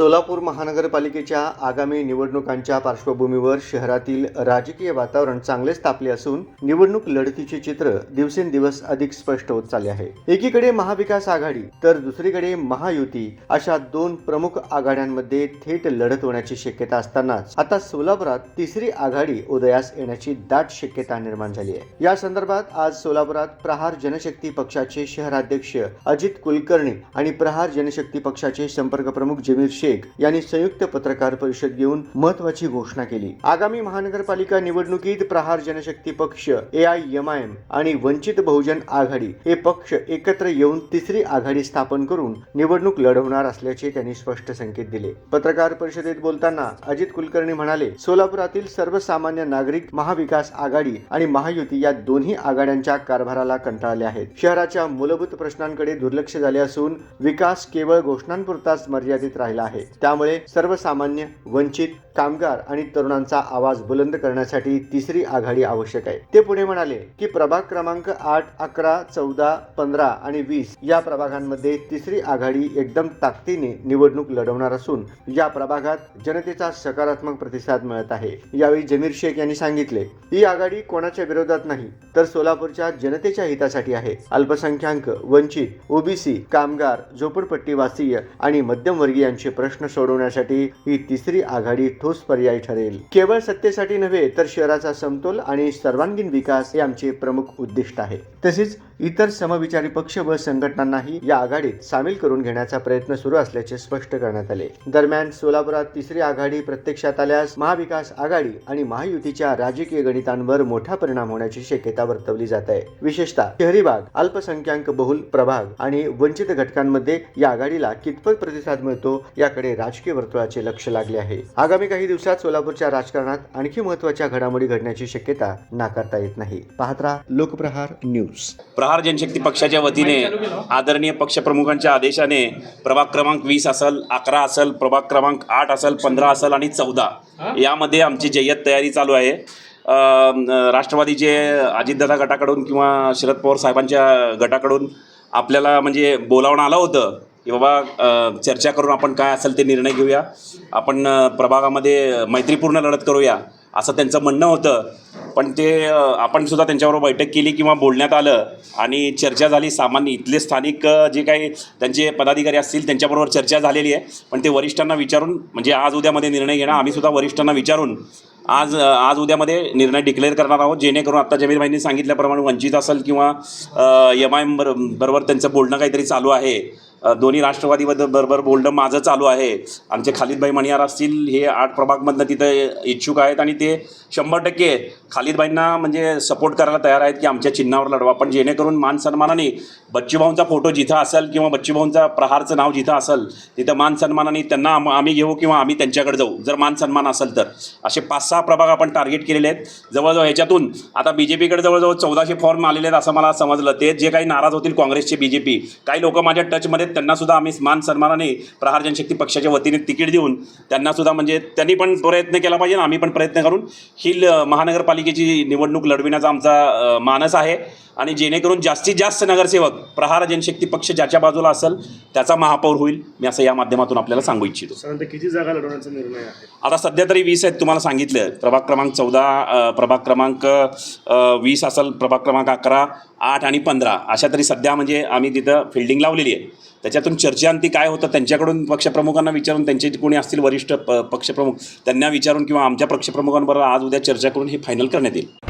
सोलापूर महानगरपालिकेच्या आगामी निवडणुकांच्या पार्श्वभूमीवर शहरातील राजकीय वातावरण चांगलेच तापले असून निवडणूक लढतीचे चित्र दिवसेंदिवस अधिक स्पष्ट होत चालले आहे. एकीकडे महाविकास आघाडी तर दुसरीकडे महायुती अशा दोन प्रमुख आघाड्यांमध्ये थेट लढत होण्याची शक्यता असतानाच आता सोलापुरात तिसरी आघाडी उदयास येण्याची दाट शक्यता निर्माण झाली आहे. या संदर्भात आज सोलापुरात प्रहार जनशक्ती पक्षाचे शहराध्यक्ष अजित कुलकर्णी आणि प्रहार जनशक्ती पक्षाचे संपर्क प्रमुख जमीर शेख यांनी संयुक्त पत्रकार परिषद घेऊन महत्वाची घोषणा केली. आगामी महानगरपालिका निवडणुकीत Prahar Janshakti Paksha A I M I M आणि वंचित बहुजन आघाडी हे पक्ष एकत्र येऊन तिसरी आघाडी स्थापन करून निवडणूक लढवणार असल्याचे त्यांनी स्पष्ट संकेत दिले. पत्रकार परिषदेत बोलताना अजित कुलकर्णी म्हणाले सोलापुरातील सर्वसामान्य नागरिक महाविकास आघाडी आणि महायुती या दोन्ही आघाड्यांच्या कारभाराला कंटाळले आहेत. शहराच्या मूलभूत प्रश्नांकडे दुर्लक्ष झाले असून विकास केवळ घोषणांपुरताच मर्यादित राहिला आहे. त्यामुळे सर्वसामान्य वंचित कामगार आणि तरुणांचा आवाज बुलंद करण्यासाठी तिसरी आघाडी आवश्यक आहे. ते पुढे म्हणाले की प्रभाग क्रमांक आठ अकरा चौदा पंधरा आणि वीस या प्रभागांमध्ये तिसरी आघाडी एकदम ताकदीने निवडणूक लढवणार असून या प्रभागात जनतेचा सकारात्मक प्रतिसाद मिळत आहे. यावेळी जमीर शेख यांनी सांगितले ही आघाडी कोणाच्या विरोधात नाही तर सोलापूरच्या जनतेच्या हितासाठी आहे. अल्पसंख्याक वंचित ओबीसी कामगार झोपडपट्टीवासीय आणि मध्यमवर्गीयांचे प्रश्न सोडवण्यासाठी ही तिसरी आघाडी ठोस पर्याय ठरेल. केवळ सत्तेसाठी नव्हे तर शहराचा समतोल आणि सर्वांगीण विकास हे आमचे प्रमुख उद्दिष्ट आहे. तसेच इतर समविचारी पक्ष व संघटनांनाही या आघाडीत सामील करून घेण्याचा प्रयत्न सुरू असल्याचे स्पष्ट करण्यात आले. दरम्यान सोलापुरात तिसरी आघाडी प्रत्यक्षात आल्यास महाविकास आघाडी आणि महायुतीच्या राजकीय गणितांवर मोठा परिणाम होण्याची शक्यता वर्तवली जात आहे. विशेषतः शहरी भाग अल्पसंख्याक बहुल प्रभाग आणि वंचित घटकांमध्ये या आघाडीला कितपत प्रतिसाद मिळतो याकडे राजकीय वर्तुळाचे लक्ष लागले आहे. आगामी काही दिवसात सोलापूरच्या राजकारणात आणखी महत्त्वाच्या घडामोडी घडण्याची शक्यता नाकारता येत नाही. पाहत लोकप्रहार न्यूज. प्रहार जनशक्ती पक्षाच्या वतीने आदरणीय पक्षप्रमुखांच्या आदेशाने प्रभाग क्रमांक वीस असेल अकरा असेल प्रभाग क्रमांक आठ असेल पंधरा असेल आणि चौदा. यामध्ये आमची जय्यत तयारी चालू आहे. राष्ट्रवादीचे अजितदादा गटाकडून किंवा शरद पवार साहेबांच्या गटाकडून आपल्याला म्हणजे बोलावणं आलं होतं की बाबा चर्चा करून आपण काय असेल ते निर्णय घेऊया. आपण प्रभागामध्ये मैत्रीपूर्ण लढत करूया असं त्यांचं म्हणणं होतं. पण ते आपण सुद्धा त्यांच्याबरोबर बैठक केली किंवा बोलण्यात आलं आणि चर्चा झाली सामान्य इथले स्थानिक जे काही त्यांचे पदाधिकारी असतील त्यांच्याबरोबर चर्चा झालेली आहे. पण ते वरिष्ठांना विचारून म्हणजे आज उद्यामध्ये निर्णय घेणं आम्ही सुद्धा वरिष्ठांना विचारून आज आज उद्यामध्ये निर्णय डिक्लेअर करणार आहोत. जेणेकरून आत्ता जमीरभाईंनी सांगितल्याप्रमाणे वंचित असेल किंवा एम आय एम बरोबर त्यांचं बोलणं काहीतरी चालू आहे दोन्ही राष्ट्रवादीबद्दल बरोबर बोलणं माझं चालू आहे. आमचे खालिदबाई मणियार असतील हे आठ प्रभागमधनं तिथं इच्छुक आहेत आणि ते शंभर टक्के खालिदबाईंना म्हणजे सपोर्ट करायला तयार आहेत की आमच्या चिन्हावर लढवा. पण जेणेकरून मान सन्मानाने बच्चूभाऊंचा फोटो जिथं असेल किंवा बच्चूभाऊंचा प्रहारचं नाव जिथं असेल तिथं मान सन्मानाने त्यांना आम- आम्ही घेऊ किंवा आम्ही त्यांच्याकडे जाऊ. जर मान सन्मान असेल तर. असे पाच सहा प्रभाग आपण टार्गेट केलेले आहेत. जवळजवळ ह्याच्यातून आता बी जे पीकडे जवळजवळ चौदाशे फॉर्म आलेले आहेत असं मला समजलं. ते जे काही नाराज होतील काँग्रेसचे बी जे पी काही लोक माझ्या टचमध्ये आहेत, त्यांना सुद्धा आम्ही मान सन्मानाने प्रहार जनशक्ती पक्षाच्या वतीने तिकीट देऊन त्यांना सुद्धा म्हणजे त्यांनी पण प्रयत्न केला पाहिजे आणि आम्ही पण प्रयत्न करून ही महानगरपालिकेची निवडणूक लढविण्याचा आमचा मानस आहे. आणि जेणेकरून जास्तीत जास्त नगरसेवक प्रहार जनशक्ती पक्ष ज्याच्या बाजूला असेल त्याचा महापौर होईल. मी असं या माध्यमातून आपल्याला सांगू इच्छितो. साधारणतः किती जागा लढवण्याचा निर्णय आहे? आता सध्या तरी वीस आहेत तुम्हाला सांगितलं. प्रभाग क्रमांक चौदा प्रभाग क्रमांक वीस असेल प्रभाग क्रमांक अकरा आठ आणि पंधरा. अशा तरी सध्या म्हणजे आम्ही तिथं फिल्डिंग लावलेली आहे. त्याच्यातून चर्चांती काय होतं त्यांच्याकडून पक्षप्रमुखांना विचारून त्यांचे जे कोणी असतील वरिष्ठ प पक्षप्रमुख त्यांना विचारून किंवा आमच्या पक्षप्रमुखांबरोबर आज उद्या चर्चा करून हे फायनल करण्यात येईल.